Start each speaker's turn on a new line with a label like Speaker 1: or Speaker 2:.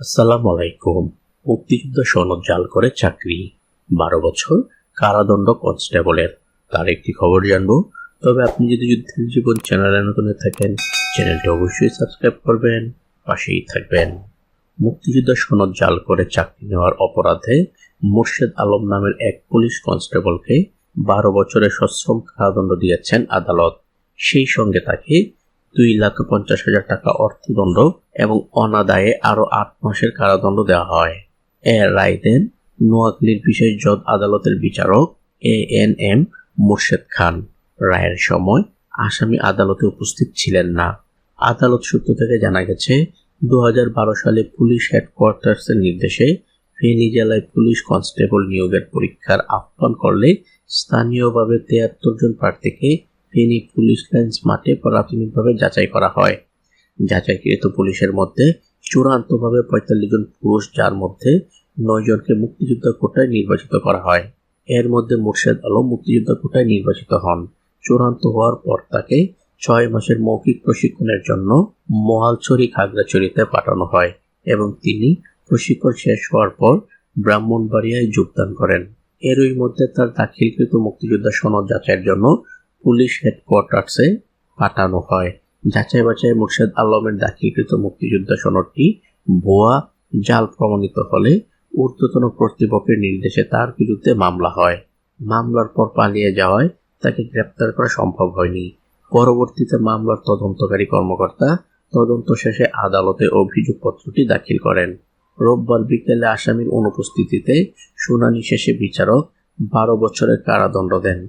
Speaker 1: আসসালামু আলাইকুম মুক্তিযুদ্ধ সনদ জাল করে চাকরি। বারো বছর কারাদণ্ড কনস্টেবলের। তার একটি খবর জানব। তবে আপনি যদি যুদ্ধের জীবন চ্যানেলে নতুন থাকেন, চ্যানেলটি অবশ্যই সাবস্ক্রাইব করবেন, পাশেই থাকবেন। মুক্তিযুদ্ধ সনদ জাল করে চাকরি নেওয়ার অপরাধে মোর্শেদ আলম নামের এক পুলিশ কনস্টেবলকে বারো বছরের সশ্রম কারাদণ্ড দিয়েছেন আদালত। সেই সঙ্গে তাকে দুই লাখ পঞ্চাশ হাজার টাকা অর্থদণ্ড এবং অনাদায়ে আরও আট মাসের কারাদণ্ড দেওয়া হয়। এর রায় দেন নোয়াখালীর বিশেষ জজ আদালতের বিচারক A N M Morshed Khan. রায়ের সময় আসামি আদালতে উপস্থিত ছিলেন না। আদালত সূত্র থেকে জানা গেছে দু হাজার বারো সালে পুলিশ হেডকোয়ার্টার্সের নির্দেশে ফেনী জেলায় পুলিশ কনস্টেবল নিয়োগের পরীক্ষার আহ্বান করলে স্থানীয়ভাবে তিয়াত্তর জন প্রার্থীকে ফেনী পুলিশ লাইন্স মাঠে প্রাথমিকভাবে যাচাই করা হয়। যাচাইকৃত পুলিশের মধ্যে চূড়ান্তভাবে পঁয়তাল্লিশ জন পুরুষ, যার মধ্যে নয় জনকে মুক্তিযোদ্ধা কোটায় নির্বাচিত করা হয়। এর মধ্যে মুর্শেদ আলম মুক্তিযোদ্ধা কোটায় নির্বাচিত হন। চূড়ান্ত হওয়ার পর তাকে ছয় মাসের মৌখিক প্রশিক্ষণের জন্য মহালছড়ি খাগড়াছড়িতে পাঠানো হয় এবং তিনি প্রশিক্ষণ শেষ হওয়ার পর ব্রাহ্মণবাড়িয়ায় যোগদান করেন। এরই মধ্যে তার দাখিলকৃত মুক্তিযোদ্ধা সনদ যাচাইয়ের জন্য পুলিশ হেডকোয়ার্টার্সে পাঠানো হয়। যাচাই বাছাই মুর্শেদ আলমের দাখিলকৃত মুক্তিযোদ্ধা সনদটি ভুয়া, জাল প্রমাণিত হলে ঊর্ধ্বতন কর্তৃপক্ষের নির্দেশে তার বিরুদ্ধে মামলা হয়। মামলার পর পালিয়ে যাওয়ায় তাকে গ্রেপ্তার করা সম্ভব হয়নি। পরবর্তীতে মামলার তদন্তকারী কর্মকর্তা তদন্ত শেষে আদালতে অভিযোগপত্রটি দাখিল করেন। রোববার বিকেলে আসামির অনুপস্থিতিতে শুনানি শেষে বিচারক বারো বছরের কারাদণ্ড দেন।